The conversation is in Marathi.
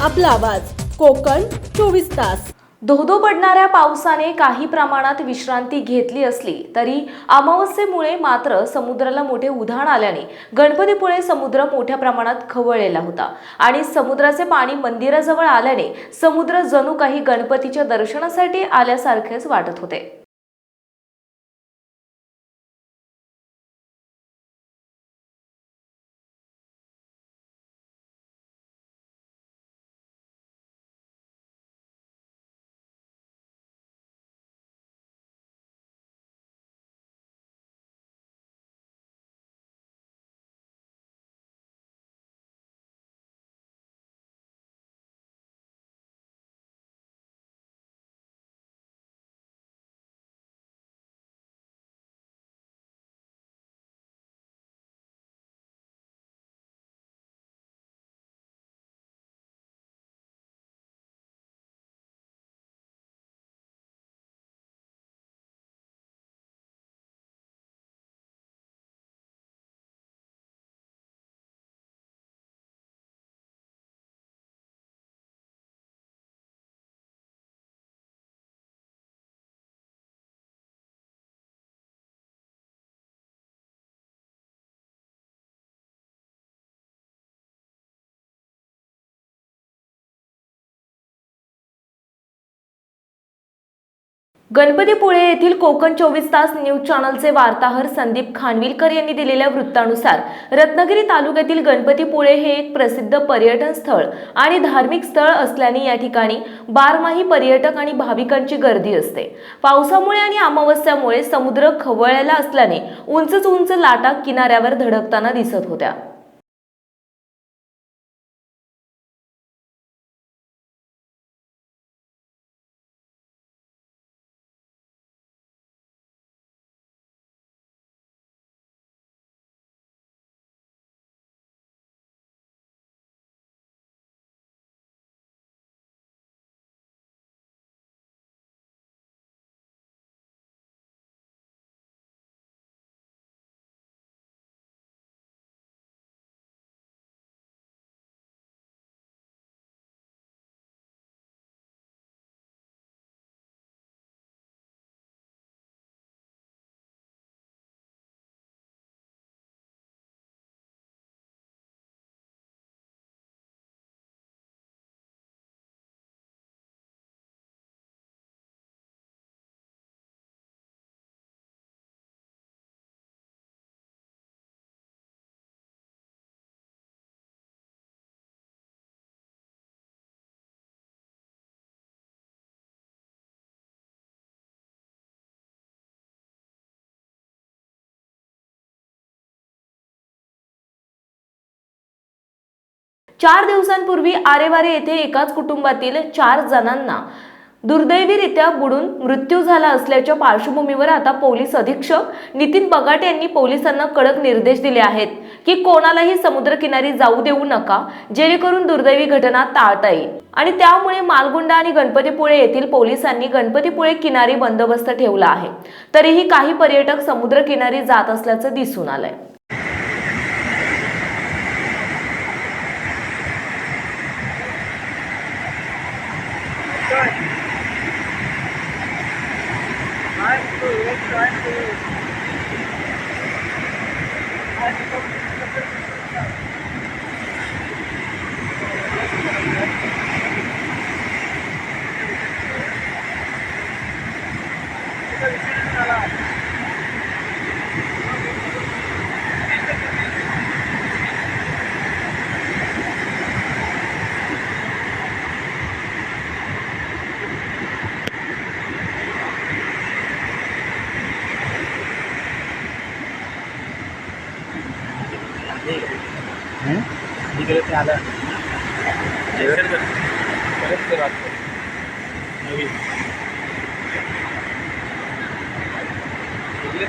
आपला आवाज. कोकण चोवीस तास. धोधो पडणाऱ्या पावसाने काही प्रमाणात विश्रांती घेतली असली तरी अमावस्येमुळे मात्र समुद्राला मोठे उधाण आल्याने गणपतीपुळे समुद्र मोठ्या प्रमाणात खवळलेला होता आणि समुद्राचे पाणी मंदिराजवळ आल्याने समुद्र जणू काही गणपतीच्या दर्शनासाठी आल्यासारखेच वाटत होते. गणपतीपुळे येथील कोकण चोवीस तास न्यूज चॅनलचे वार्ताहर संदीप खानविलकर यांनी दिलेल्या वृत्तानुसार रत्नागिरी तालुक्यातील गणपतीपुळे हे एक प्रसिद्ध पर्यटन स्थळ आणि धार्मिक स्थळ असल्याने या ठिकाणी बारमाही पर्यटक आणि भाविकांची गर्दी असते. पावसामुळे आणि अमावस्यामुळे समुद्र खवळलेला असल्याने उंचच उंच लाटा किनाऱ्यावर धडकताना दिसत होत्या. चार दिवसांपूर्वी आरेवारे येथे एकाच कुटुंबातील चार जणांना दुर्दैवीरित्या बुडून मृत्यू झाला असल्याच्या पार्श्वभूमीवर आता पोलीस अधीक्षक नितीन बगाटे यांनी पोलिसांना कडक निर्देश दिले आहेत की कोणालाही समुद्रकिनारी जाऊ देऊ नका जेणेकरून दुर्दैवी घटना टाळता येईल. आणि त्यामुळे मालगुंडा आणि गणपतीपुळे येथील पोलिसांनी गणपतीपुळे किनारी बंदोबस्त ठेवला आहे. तरीही काही पर्यटक समुद्रकिनारी जात असल्याचं दिसून आलंय. Good. Nice move. Nice move. इकडे ते आलं. परत कर आता. नवीन. इकडेच